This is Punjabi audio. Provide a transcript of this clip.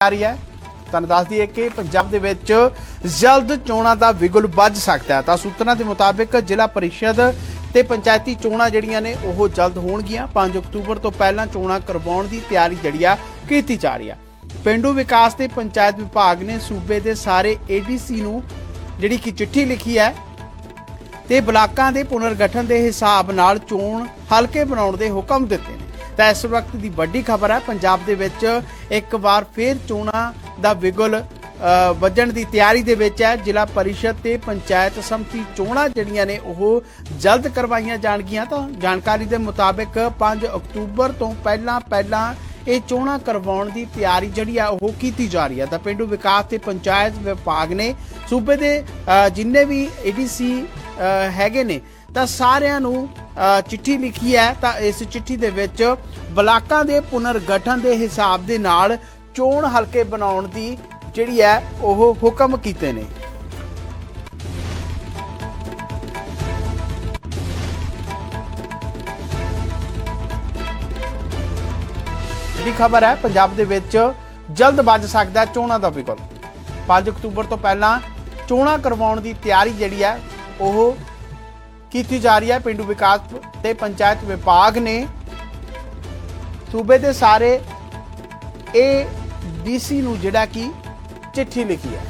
ਆ ਰਹੀ ਹੈ। ਤੁਹਾਨੂੰ ਦੱਸ ਦਈਏ ਕਿ ਪੰਜਾਬ ਦੇ ਵਿੱਚ ਜਲਦ ਚੋਣਾਂ ਦਾ ਵਿਗੁਲ ਵੱਜ ਸਕਦਾ ਹੈ। ਤਾਂ ਸੂਤਰਾਂ ਦੇ ਮੁਤਾਬਿਕ ਜ਼ਿਲ੍ਹਾ ਪਰਿਸ਼ਦ ਤੇ ਪੰਚਾਇਤੀ ਚੋਣਾਂ ਜਿਹੜੀਆਂ ਨੇ, ਉਹ ਜਲਦ ਹੋਣਗੀਆਂ। 5 ਅਕਤੂਬਰ ਤੋਂ ਪਹਿਲਾਂ ਚੋਣਾਂ ਕਰਵਾਉਣ ਦੀ ਤਿਆਰੀ ਜਿਹੜੀ ਆ, ਕੀਤੀ ਜਾ ਰਹੀ ਆ। ਪਿੰਡੂ ਵਿਕਾਸ ਤੇ ਪੰਚਾਇਤ ਵਿਭਾਗ ਨੇ ਸੂਬੇ ਦੇ ਸਾਰੇ ਏਡੀਸੀ ਨੂੰ ਜਿਹੜੀ ਕਿ ਚਿੱਠੀ ਲਿਖੀ ਹੈ ਤੇ ਬਲਾਕਾਂ ਦੇ ਪੁਨਰਗਠਨ ਦੇ ਹਿਸਾਬ ਨਾਲ ਚੋਣ ਹਲਕੇ ਬਣਾਉਣ ਦੇ ਹੁਕਮ ਦਿੱਤੇ ਨੇ। ਤਾਂ ਇਸ ਵਕਤ ਦੀ ਵੱਡੀ ਖਬਰ ਹੈ। ਪੰਜਾਬ ਦੇ ਵਿੱਚ ਇੱਕ ਵਾਰ ਫੇਰ ਚੋਣਾਂ ਦਾ ਵਿਗੁਲ ਵੱਜਣ ਦੀ ਤਿਆਰੀ ਦੇ ਵਿੱਚ ਹੈ। ਜ਼ਿਲ੍ਹਾ ਪਰਿਸ਼ਦ ਤੇ ਪੰਚਾਇਤ ਸਮਿਤੀ ਚੋਣਾਂ ਜਿਹੜੀਆਂ ਨੇ, ਉਹ ਜਲਦ ਕਰਵਾਈਆਂ ਜਾਣਗੀਆਂ। ਤਾਂ ਜਾਣਕਾਰੀ ਦੇ ਮੁਤਾਬਿਕ 5 ਅਕਤੂਬਰ ਤੋਂ ਪਹਿਲਾਂ ਪਹਿਲਾਂ ਇਹ ਚੋਣਾਂ ਕਰਵਾਉਣ ਦੀ ਤਿਆਰੀ ਜਿਹੜੀ ਆ, ਉਹ ਕੀਤੀ ਜਾ ਰਹੀ ਹੈ। ਤਾਂ ਪਿੰਡੂ ਵਿਕਾਸ ਤੇ ਪੰਚਾਇਤ ਵਿਭਾਗ ਨੇ ਸੂਬੇ ਦੇ ਜਿੰਨੇ ਵੀ ਏਡੀਸੀ ਹੈਗੇ ਨੇ, ਤਾਂ ਸਾਰਿਆਂ ਨੂੰ ਚਿੱਠੀ ਲਿਖੀ ਹੈ ਤਾਂ ਇਸ ਚਿੱਠੀ ਦੇ ਵਿੱਚ ਬਲਾਕਾਂ ਦੇ ਪੁਨਰਗਠਨ ਦੇ ਹਿਸਾਬ ਦੇ ਨਾਲ ਚੋਣ ਹਲਕੇ ਬਣਾਉਣ ਦੀ ਜਿਹੜੀ ਹੈ ਉਹ ਹੁਕਮ ਕੀਤੇ ਨੇ। ਜਿਹੜੀ ਖਬਰ ਹੈ ਪੰਜਾਬ ਦੇ ਵਿੱਚ ਜਲਦ ਵੱਜ ਸਕਦਾ ਚੋਣਾਂ ਦਾ ਵਿਕਲਪ। 5 ਅਕਤੂਬਰ ਤੋਂ ਪਹਿਲਾਂ ਚੋਣਾਂ ਕਰਵਾਉਣ ਦੀ ਤਿਆਰੀ ਜਿਹੜੀ ਹੈ ਉਹ ਕੀਤੀ ਜਾ ਰਹੀ ਹੈ। ਪਿੰਡੂ ਵਿਕਾਸ ਤੇ ਪੰਚਾਇਤ ਵਿਭਾਗ ਨੇ ਸੂਬੇ ਦੇ ਸਾਰੇ ਏ ਡੀਸੀ ਨੂੰ ਜਿਹੜਾ ਕਿ ਚਿੱਠੀ ਲਿਖੀ ਹੈ।